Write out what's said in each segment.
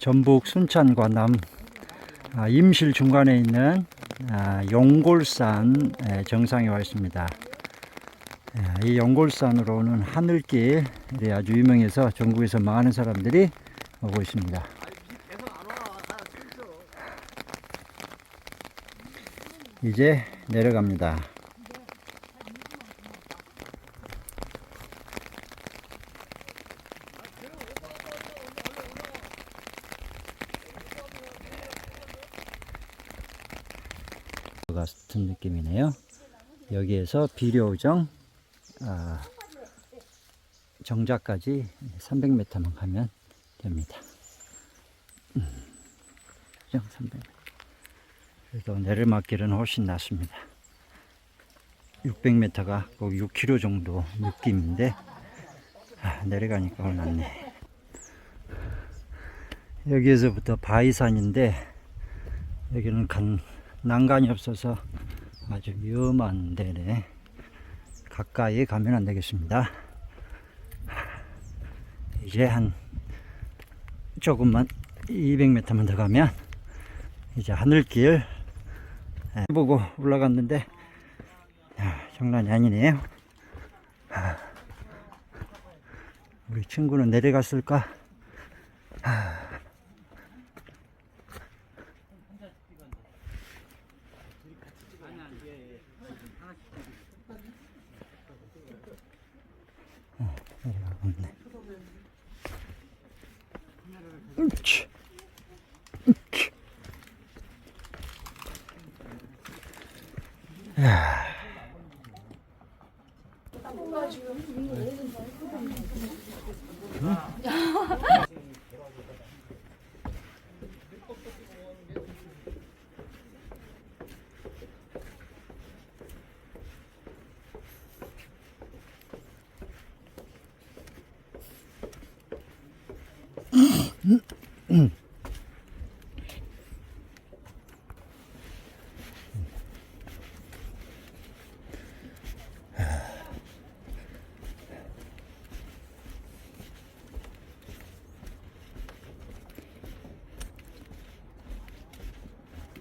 전북 순천과 남 아, 임실 중간에 있는 아, 용골산 에, 정상에 와 있습니다. 아, 이 용골산으로는 하늘길이 아주 유명해서 전국에서 많은 사람들이 오고 있습니다. 이제 내려갑니다. 같은 느낌이네요. 여기에서 비료정 아, 정자까지 300m만 가면 됩니다. 음, 정 300m. 그래도 내리막길은 훨씬 낫습니다. 600m가 꼭 6km 정도 느낌인데 아, 내려가니까 훨 낫네. 여기에서부터 바위산인데 여기는 간, 난간이 없어서 아주 위험한 데네. 가까이 가면 안 되겠습니다. 이제 한 조금만 200m만 더 가면 이제 하늘길 예, 보고 올라갔는데 야, 장난이 아니네요. 아, 우리 친구는 내려갔을까? 응?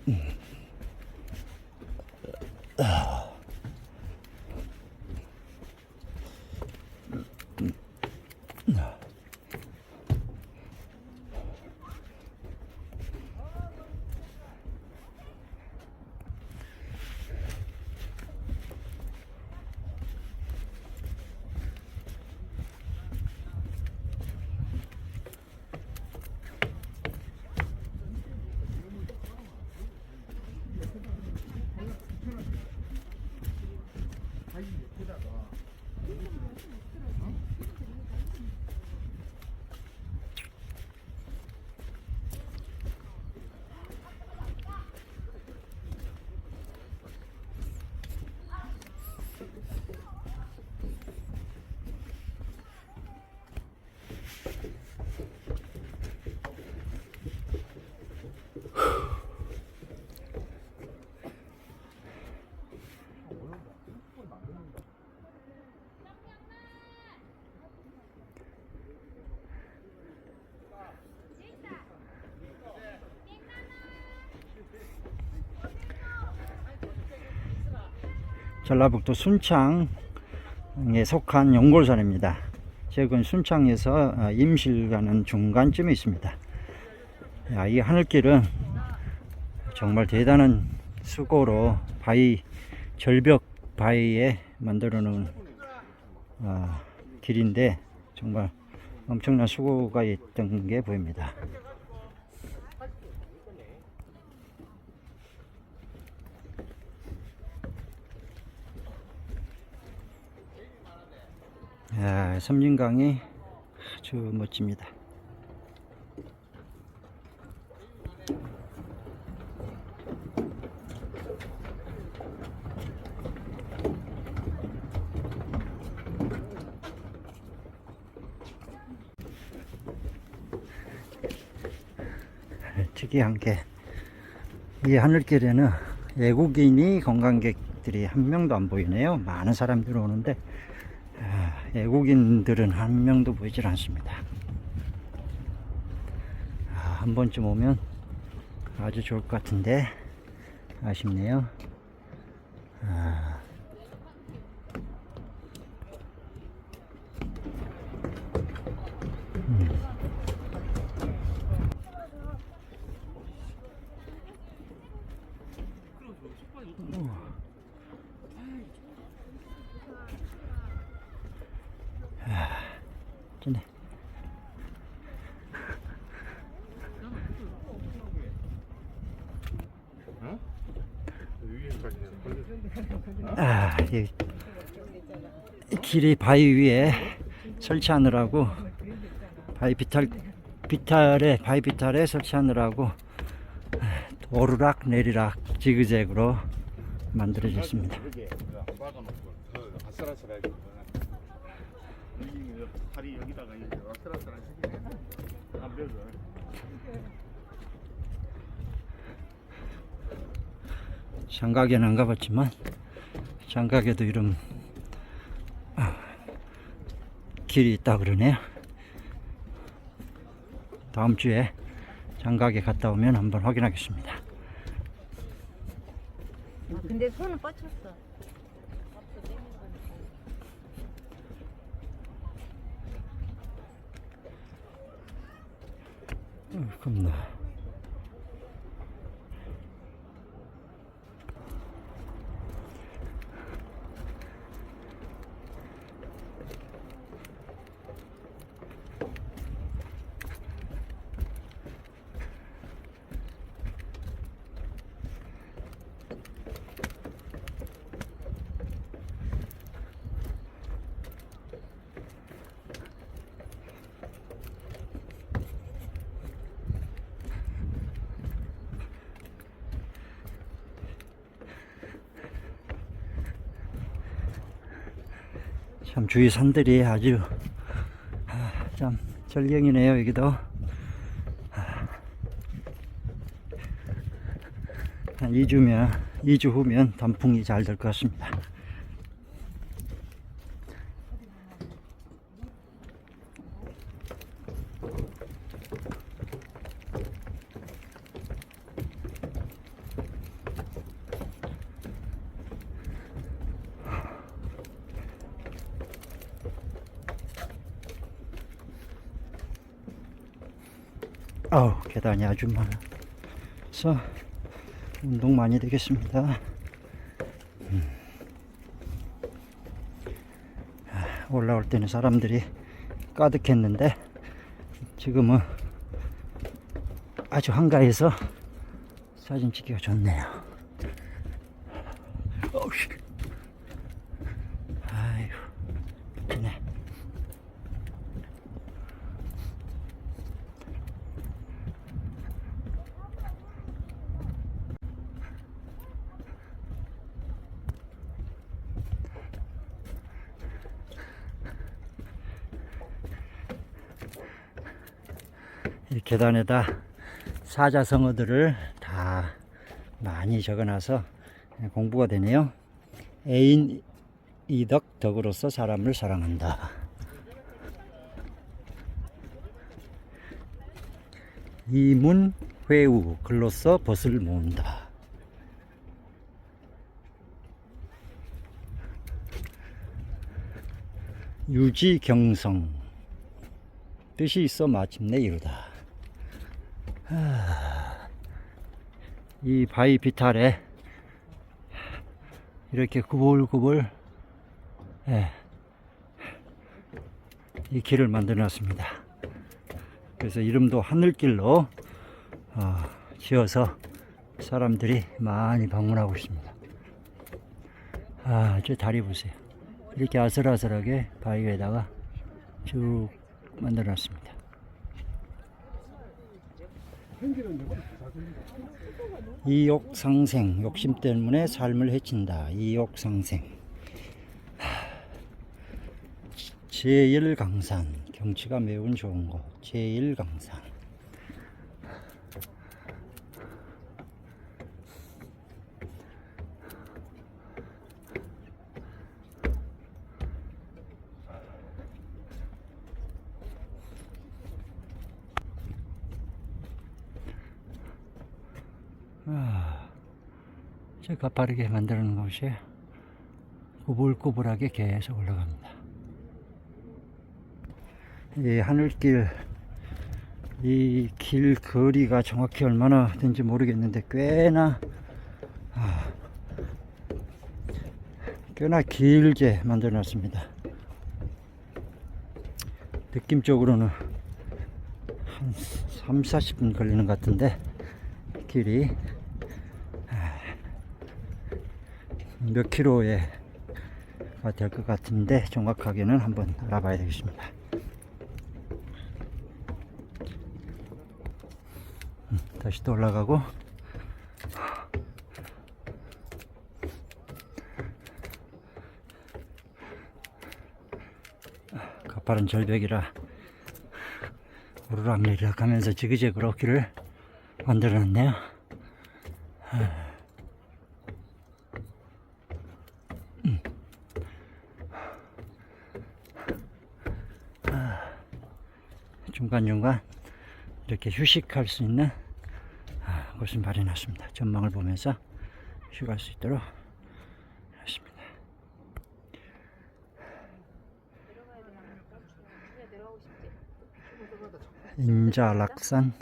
Mm. 전라북도 순창에 속한 용골산입니다. 최근 순창에서 어, 임실 가는 중간쯤에 있습니다. 야, 이 하늘길은 정말 대단한 수고로 바위 절벽 바위에 만들어 놓은 어, 길인데 정말 엄청난 수고가 있던 게 보입니다. 야, 섬진강이 아주 멋집니다. 특이한 게 이 하늘길에는 외국인이 관광객 관광객들이 한 명도 안 보이네요. 많은 사람들이 오는데 아, 외국인들은 한 명도 보이질 않습니다. 아, 한 번쯤 오면 아주 좋을 것 같은데 아쉽네요. 아, 전에 아, 길이 바위 위에 설치하느라고 바위 비탈 비탈에 바위 비탈에 설치하느라고 오르락 내리락 지그재그로 만들어졌습니다. 장가게는 안 가봤지만 장가게도 이런 아, 길이 있다 그러네요. 다음 주에 장가게 갔다 오면 한번 확인하겠습니다. 아, 근데 손은 뻗쳤어. 어, 겁나. 참 주위 산들이 아주 아, 참 절경이네요 여기도. 아, 한 2주면 2주 후면 단풍이 잘 될 것 같습니다 아우 계단이 아주 많아서 운동 많이 되겠습니다 음. 아, 올라올 때는 사람들이 가득했는데 지금은 아주 한가해서 사진 찍기가 좋네요 어우씨. 아이고 좋네 이 계단에다 사자성어들을 다 많이 적어놔서 공부가 되네요. 애인 이덕 덕으로서 사람을 사랑한다. 이문 회우 글로써 벗을 모은다. 유지경성 뜻이 있어 마침내 이루다. 이 바위 비탈에 이렇게 구불구불 예, 이 길을 만들어 놨습니다. 그래서 이름도 하늘길로 어, 지어서 사람들이 많이 방문하고 있습니다. 아, 저 다리 보세요. 이렇게 아슬아슬하게 바위에다가 쭉 만들어 놨습니다. 이욕상생 욕심 때문에 삶을 해친다. 이욕상생. 제1강산. 경치가 매우 좋은 곳. 제1강산 저 가파르게 놓은 곳이 꾸불꾸불하게 계속 올라갑니다. 이 하늘길, 이 길 거리가 정확히 얼마나 된지 모르겠는데 꽤나, 아, 꽤나 길게 만들어 놨습니다. 느낌적으로는 한 3, 40분 걸리는 것 같은데, 길이 몇 킬로에 될것 같은데 정확하게는 한번 알아봐야 되겠습니다. 음, 다시 또 올라가고 가파른 절벽이라 오르락내리락 하면서 지그재그로 길을 만들어 놨네요. 중간중간 이렇게 휴식할 수 있는 아, 곳을 마련했습니다. 전망을 보면서 휴식할 수 있도록 했습니다. 인자락산,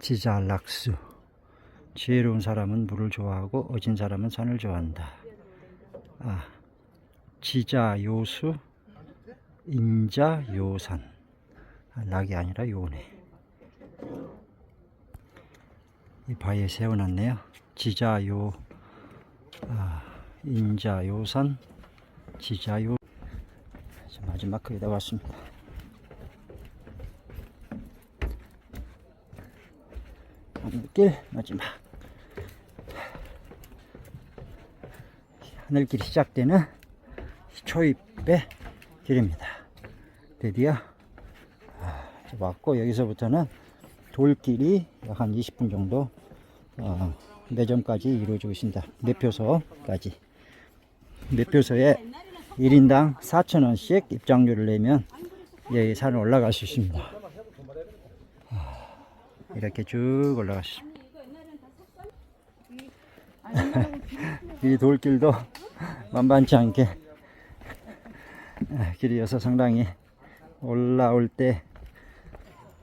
지자락수. 지혜로운 사람은 물을 좋아하고 어진 사람은 산을 좋아한다. 아, 지자요수, 인자요산. 아, 낙이 아니라 요네. 이 바위에 세워놨네요. 지자요, 아, 인자요산, 지자요. 자, 마지막 거기다 왔습니다. 하늘길 마지막. 하늘길이 시작되는 초입의 길입니다. 드디어 왔고 여기서부터는 돌길이 약 한 20분 정도 어, 매점까지 이루어지고 있습니다. 매표소까지. 매표소에 1인당 4,000원씩 입장료를 내면 여기 산을 올라갈 수 있습니다. 아, 이렇게 쭉 올라갈 수 있습니다. 이 돌길도 만만치 않게 아, 길이어서 상당히 올라올 때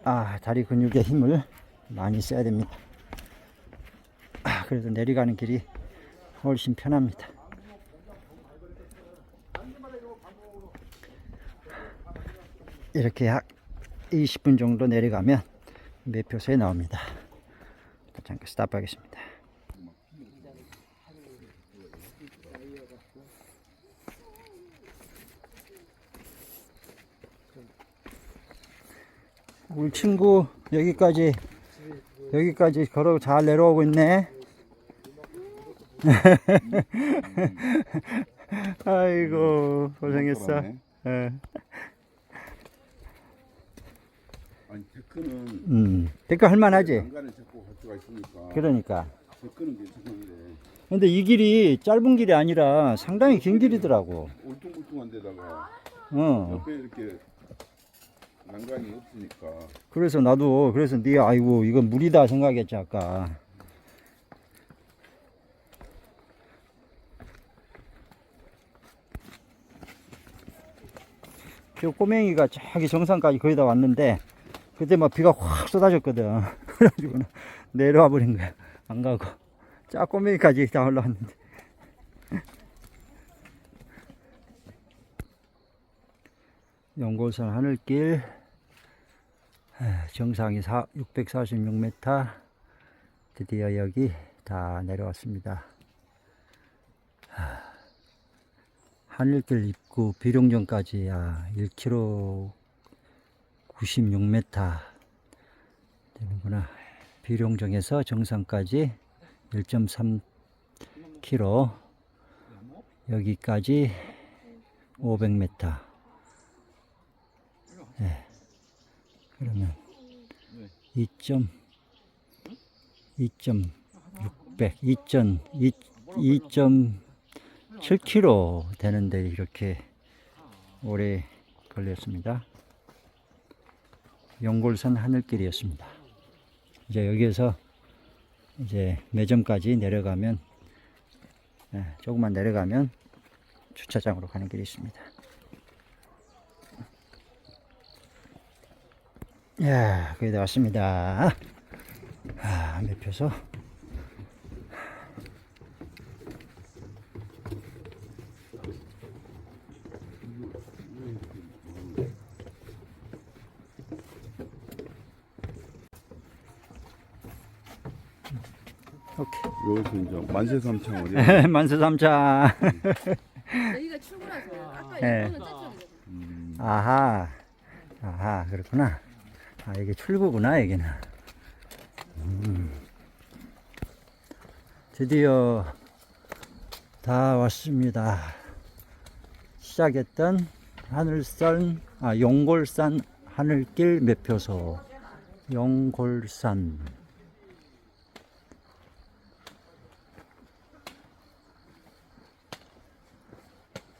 아, 다리 근육의 힘을 많이 써야 됩니다. 아, 그래도 내려가는 길이 훨씬 편합니다. 이렇게 약 20분 정도 내려가면 매표소에 나옵니다. 잠깐 스탑하겠습니다. 우리 친구 여기까지 여기까지 걸어 잘 내려오고 있네. 아이고 고생했어. 예. 아니 데크는 음, 댓글 할만하지. 갈 수가 있으니까 그러니까. 데크는 괜찮은데 근데 이 길이 짧은 길이 아니라 상당히 긴 길이더라고. 울퉁불퉁한 데다가 어. 옆에 이렇게 난간이 없으니까 그래서 나도 그래서 네 아이고 이건 무리다 생각했지 아까. 저 꼬맹이가 저기 정상까지 거의 다 왔는데 그때 막 비가 확 쏟아졌거든. 그래가지고 내려와 버린 거야. 안 가고 짜 꼬맹이까지 다 올라왔는데. 연골선 하늘길 정상이 646m 드디어 여기 다 내려왔습니다. 하, 하늘길 입구 비룡전까지 아, 1km 96m 되는구나. 비룡정에서 정상까지 1.3km 여기까지 500m 네. 그러면 2점 2.600 2.2 2.7km 되는데 이렇게 오래 걸렸습니다. 영골산 하늘길이었습니다. 이제 여기에서 이제 매점까지 내려가면 예, 조금만 내려가면 주차장으로 가는 길이 있습니다. 야, 거의 다 왔습니다. 아, 매표소. 오케이. 여기서 이제 만세 삼창 어디야? 만수삼차. 여기가 출구라서 아까 네. 이거는 저쪽이거든. 아하. 아하, 그렇구나. 아, 이게 출구구나, 여기는. 음. 드디어 다 왔습니다. 시작했던 하늘산, 아, 용골산 하늘길 매표소. 용골산.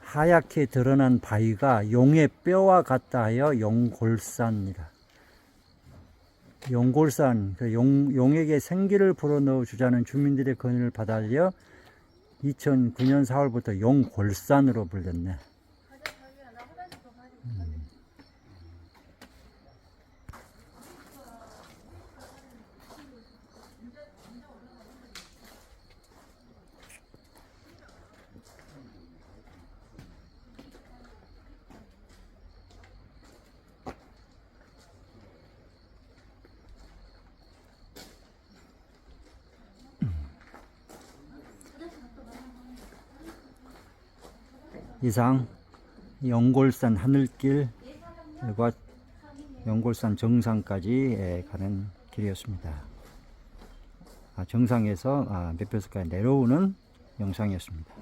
하얗게 드러난 바위가 용의 뼈와 같다 하여 용골산이라. 용골산, 그 용, 용에게 생기를 불어넣어 주자는 주민들의 건의를 받아들여 2009년 4월부터 용골산으로 불렸네. 이상 영골산 하늘길과 영골산 정상까지 예, 가는 길이었습니다. 아, 정상에서 아, 매표소까지 내려오는 영상이었습니다.